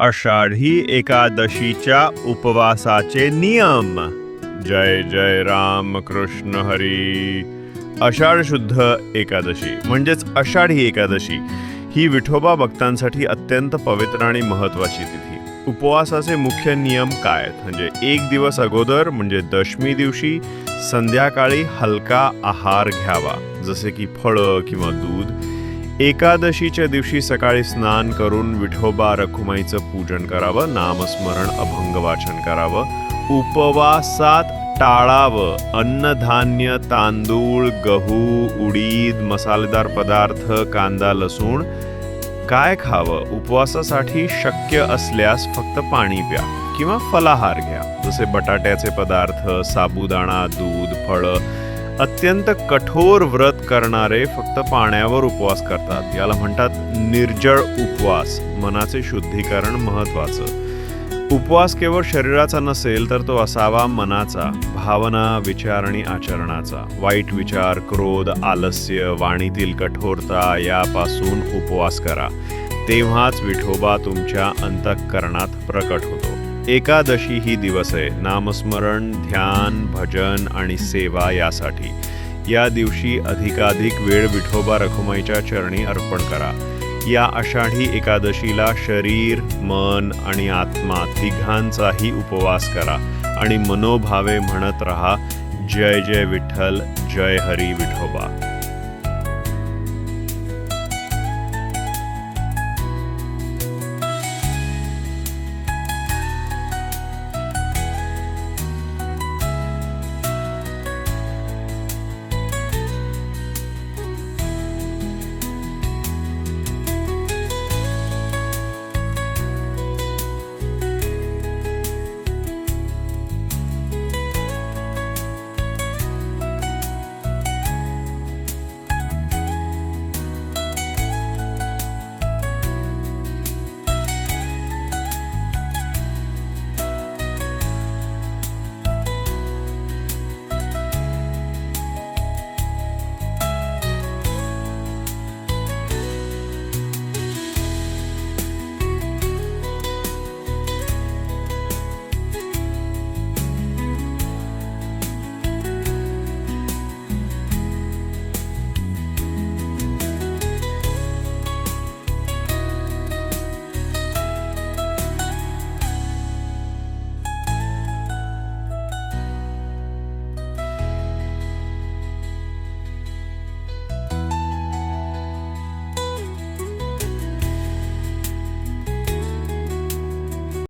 आषाढी एकादशीच्या उपवासाचे नियम. जय जय राम कृष्ण हरी. आषाढ शुद्ध एकादशी म्हणजेच आषाढी एकादशी ही विठोबा भक्तांसाठी अत्यंत पवित्र आणि महत्वाची तिथी. उपवासाचे मुख्य नियम काय आहेत? म्हणजे एक दिवस अगोदर म्हणजे दशमी दिवशी संध्याकाळी हलका आहार घ्यावा. जसे की फळं किंवा दूध एकादशीच्या दिवशी सकाळी स्नान करून विठोबा रखुमाईचं पूजन करावं नामस्मरण अभंग वाचन करावं उपवासात टाळावं अन्नधान्य तांदूळ गहू उडीद मसालेदार पदार्थ कांदा लसूण काय खावं? उपवासासाठी शक्य असल्यास फक्त पाणी प्या किंवा फलाहार घ्या. जसे बटाट्याचे पदार्थ साबुदाणा दूध फळं अत्यंत कठोर व्रत करणारे फक्त पाण्यावर उपवास करतात. याला म्हणतात निर्जळ उपवास. मनाचे शुद्धीकरण महत्वाचं उपवास केवळ शरीराचा नसेल तर तो असावा मनाचा. भावना विचार आणि आचरणाचा. वाईट विचार क्रोध आलस्य वाणीतील कठोरता यापासून उपवास करा. तेव्हाच विठोबा तुमच्या अंतःकरणात प्रकट होतो. एकादशी ही दिवस आहे. नामस्मरण ध्यान भजन आणि सेवा यासाठी. या दिवशी अधिकाधिक वेळ विठोबा रखुमाईच्या चरणी अर्पण करा. या आषाढी एकादशीला शरीर मन आणि आत्मा तिघांचाही उपवास करा आणि मनोभावे म्हणत रहा जय जय विठ्ठल जय हरी विठोबा.